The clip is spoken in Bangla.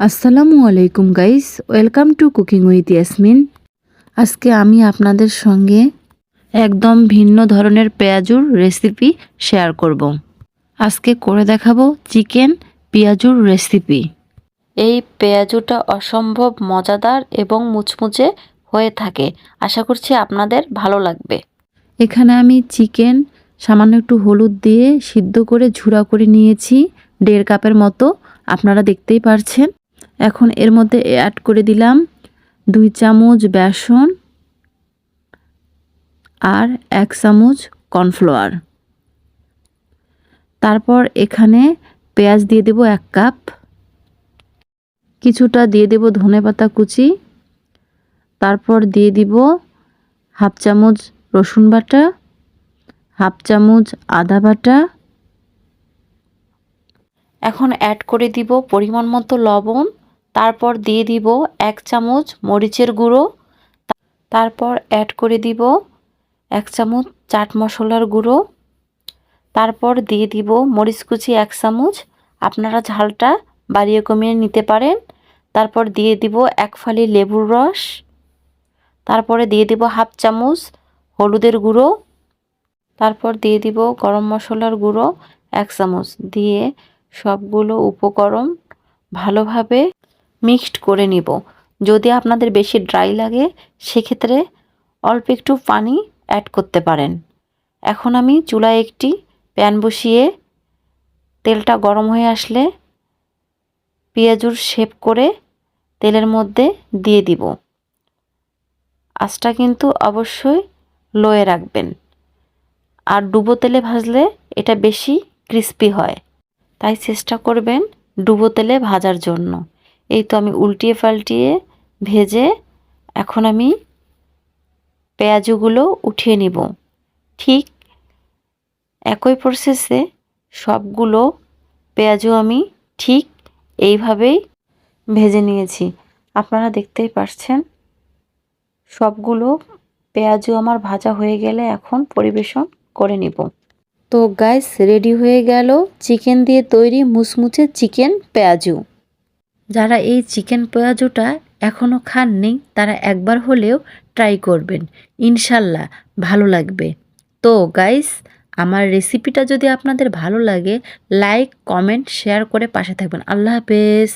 আসসালামু আলাইকুম guys welcome to cooking with Yasmin আজকে আমি আপনাদের সঙ্গে একদম ভিন্ন ধরনের পেঁয়াজুর রেসিপি শেয়ার করব। আজকে করে দেখাবো চিকেন পেঁয়াজুর রেসিপি এই পেঁয়াজুটা অসম্ভব মজাদার এবং মুচমুচে হয়ে থাকে। আশা করছি আপনাদের ভালো লাগবে। এখানে আমি চিকেন সামান্য একটু হলুদ দিয়ে সিদ্ধ করে ঝুরা করে নিয়েছি। দেড় কাপের মতো। আপনারা দেখতেই পারছেন। এখন এর মধ্যে অ্যাড করে দিলাম দুই চামচ বেসন আর এক চামচ কর্নফ্লাওয়ার। তারপর এখানে পেঁয়াজ দিয়ে দেব এক কাপ, কিছুটা দিয়ে দেব ধনেপাতা কুচি, তারপর দিয়ে দিব হাফ চামচ রসুন বাটা, হাফ চামচ আদা বাটা। এখন অ্যাড করে দিব পরিমাণ মতো লবণ তারপর দিয়ে দিব এক চামচ মরিচের গুঁড়ো, তারপর অ্যাড করে দিব এক চামচ চাট মশলার গুঁড়ো, তারপর দিয়ে দিব মরিচ কুচি এক চামচ। আপনারা ঝালটা বাড়িয়ে কমিয়ে নিতে পারেন। তারপর দিয়ে দিব এক ফালি লেবুর রস। তারপরে দিয়ে দিব হাফ চামচ হলুদের গুঁড়ো। তারপর দিয়ে দিব গরম মশলার গুঁড়ো এক চামচ। দিয়ে সবগুলো উপকরণ ভালোভাবে মিক্সড করে নিব। যদি আপনাদের বেশি ড্রাই লাগে, সেক্ষেত্রে অল্প একটু পানি অ্যাড করতে পারেন। এখন আমি চুলায় একটি প্যান বসিয়ে তেলটা গরম হয়ে আসলে পেঁয়াজুর শেপ করে তেলের মধ্যে দিয়ে দিব। আঁচটা কিন্তু অবশ্যই লোয়ে রাখবেন। আর ডুবো তেলে ভাজলে এটা বেশি ক্রিস্পি হয়। তাই চেষ্টা করবেন ডুবো তেলে ভাজার জন্য। এই তো আমি উল্টিয়ে পাল্টিয়ে ভেজে এখন আমি পেঁয়াজগুলো উঠিয়ে নিব। ঠিক একই প্রসেসে সবগুলো পেঁয়াজও আমি ঠিক এইভাবেই ভেজে নিয়েছি। আপনারা দেখতেই পারছেন, সবগুলো পেঁয়াজও আমার ভাজা হয়ে গেলে এখন পরিবেশন করে নিব। তো গাইস রেডি হয়ে গেল চিকেন দিয়ে তৈরি মুচমুচে চিকেন পেঁয়াজু। যারা এই চিকেন পেঁয়াজুটা এখনও খাননি, তারা একবার হলেও ট্রাই করবেন। ইনশাল্লাহ, ভালো লাগবে। তো গাইস, আমার রেসিপিটা যদি আপনাদের ভালো লাগে, লাইক, কমেন্ট, শেয়ার করে পাশে থাকবেন। আল্লাহ হাফেজ।